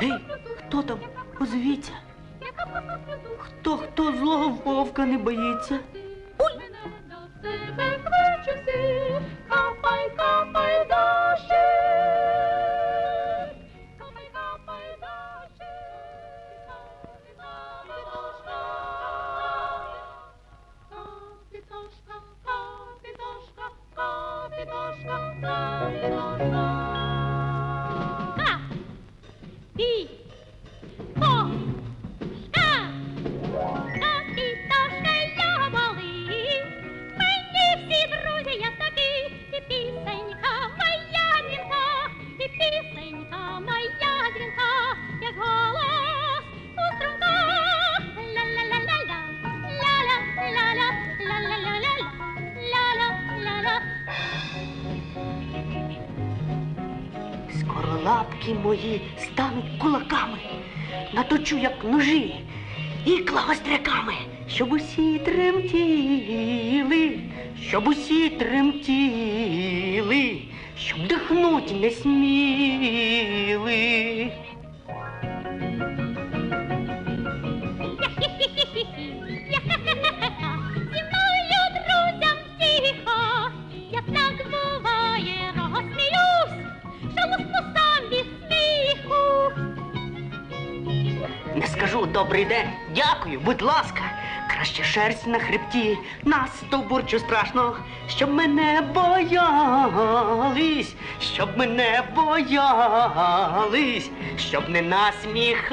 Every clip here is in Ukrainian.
Гей, хто там? Озвіться. Хто хто злого вовка не боїться? Мене до себе лапки мої стануть кулаками, наточу, як ножі, ікла гостряками, щоб усі тремтіли, щоб усі тремтіли, щоб дихнуть не сміли. Добрий день, дякую, будь ласка. Краще шерсть на хребті, нас стовбурчу страшно, щоб мене боялись, щоб мене боялись, щоб не насміхались.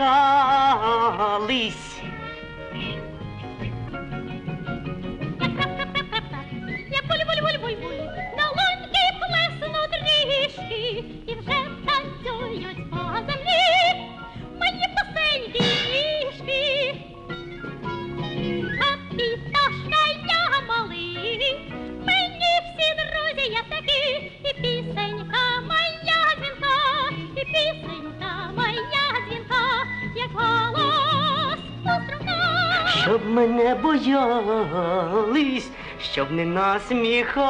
Мене боялись, щоб не насміхались.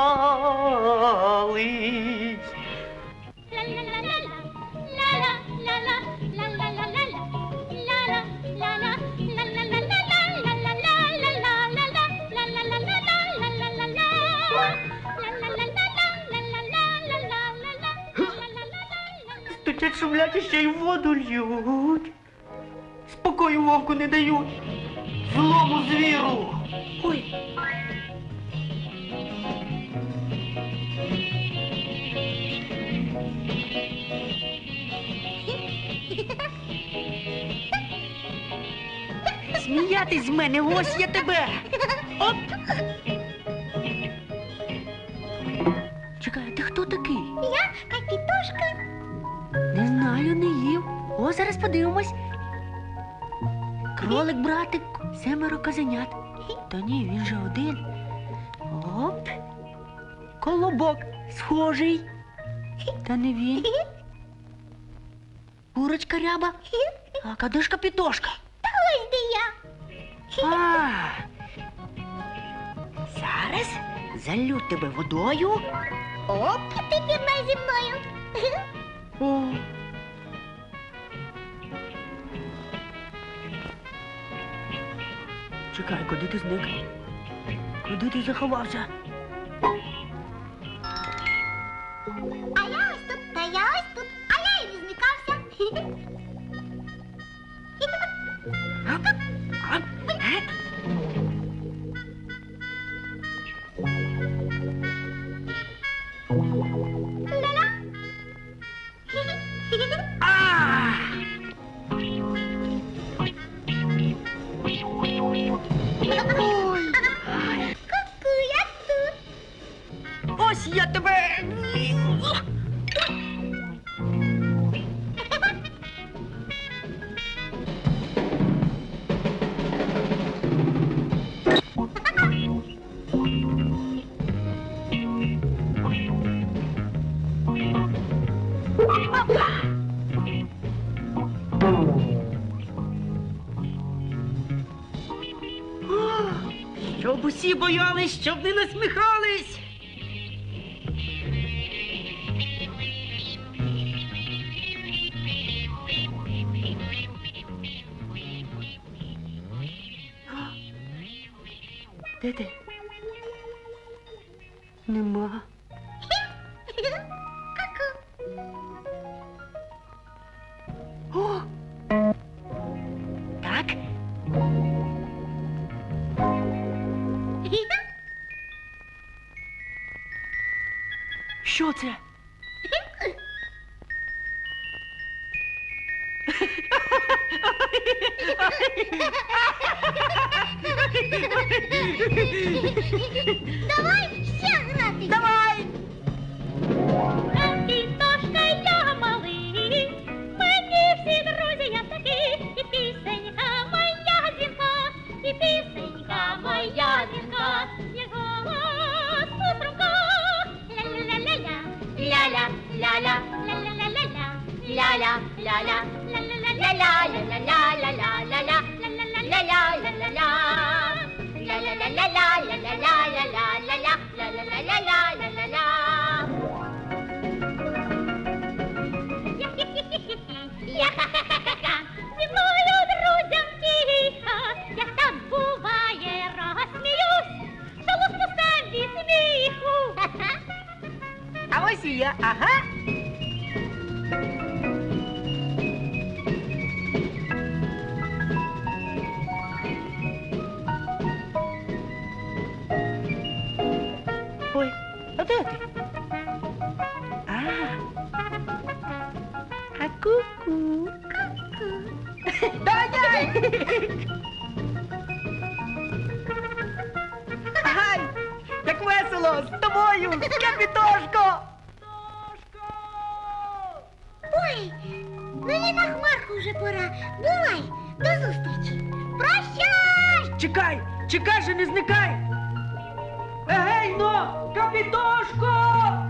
Стучать, шумлять ще й воду льють. Спокою вовку не дають. Злому звіру. Ой. Сміятись з мене, ось я тебе. Оп. Чекай, а ти хто такий? Я капітошка. Не знаю, не їв. О, зараз подивимось. Кролик, братик, семеро козенят. Та ні, він же один. Оп. Колобок схожий. Та не він. Курочка ряба. А кадишка пітошка. Ось де я. А. Зараз залю тебе водою. Оп. Ти пірнай зі мною. О. Чекай, куди ти зник? Куди ти заховався? Щоб усі боялись, щоб не насміхались. Де ти? Нема. О! Так. Schote. Я, ага. Ой, а де ти? А, а ку-ку. Як весело з тобою, капітошко! Мені на хмарку вже пора. Бувай, до зустрічі. Прощай! Чекай, чекай же, не зникай! Егей, но, капітошко!